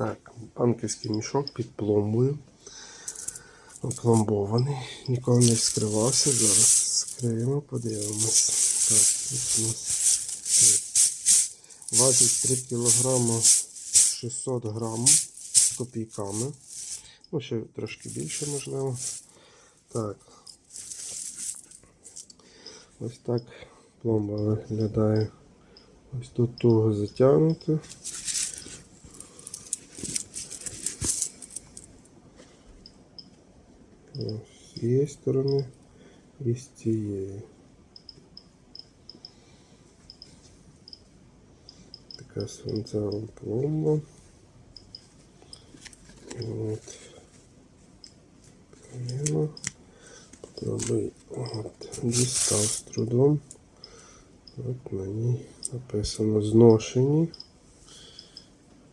Так, банківський мішок під пломбою. Опломбований. Ніколи не вскривався. Зараз скриємо, подивимось. Так, тут у нас важить 3 кг 600 грам з копійками. Ну, ще трошки більше, можливо. Так. Ось так пломба виглядає. Ось тут туго затягнуто. З цієї сторони і з цієї. Така свинцева пломба. От. Коліно. Попробуй. От. Дістав з трудом. От на ній написано зношені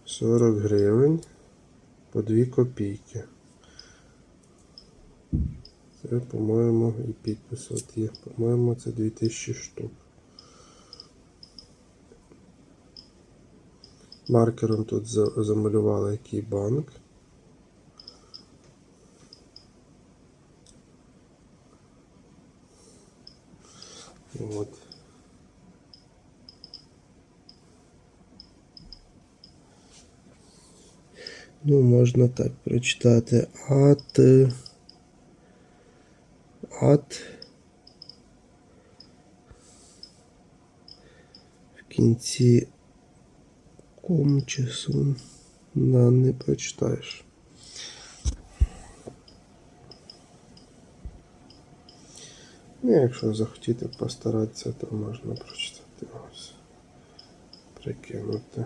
40 гривень по 2 копійки. Це, по-моєму, і підпис от є. По-моєму, це 2000 штук. Маркером тут за- замалювали який банк. От. Ну, можна так прочитати. Ат. Ат. В кінці ком чи сум. Да, не прочитаєш. Ну, якщо захотіти постаратися, то можна прочитати ось. Прикинути.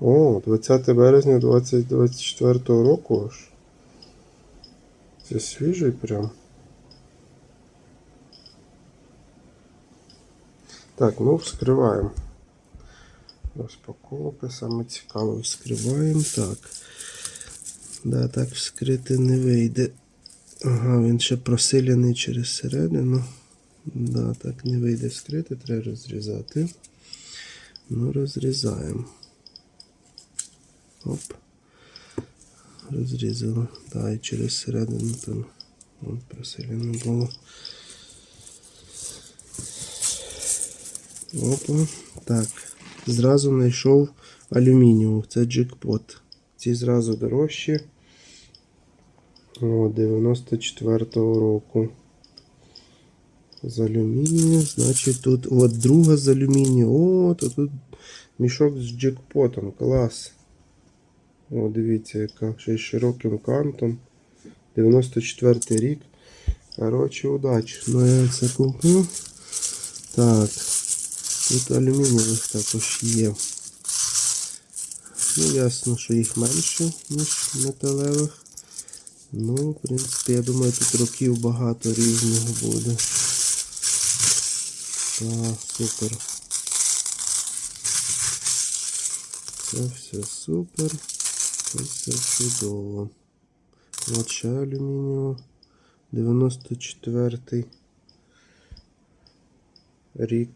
О, 20 березня 2024 року аж. Це свіжий прям. Так, ну вскриваємо. Розпаковка, саме цікаве вскриваємо. Так. Да, так вскрити не вийде. Ага, він ще просилений через середину. Да, так не вийде вскрити, треба розрізати. Ну, розрізаємо. Оп. Розрізали. Да, і через середину там от просилено було. Опа. Так. Зразу знайшов алюмініум. Це джекпот. Ці зразу дорожчі. О, 94-го року. З алюмінію. Значить тут от друга з алюмінію. О, то тут мішок з джекпотом. Клас. О, дивіться, яка ще з широким кантом. 94 й рік. Коротше, удачі. Ну я це купив. Так. Тут алюмінієвих також є. Ну, ясно, що їх менше, ніж металевих. Ну, в принципі, я думаю, тут років багато різних буде. Так, супер. Це все супер. Це чудово. Лача алюмінієва. 94 рік.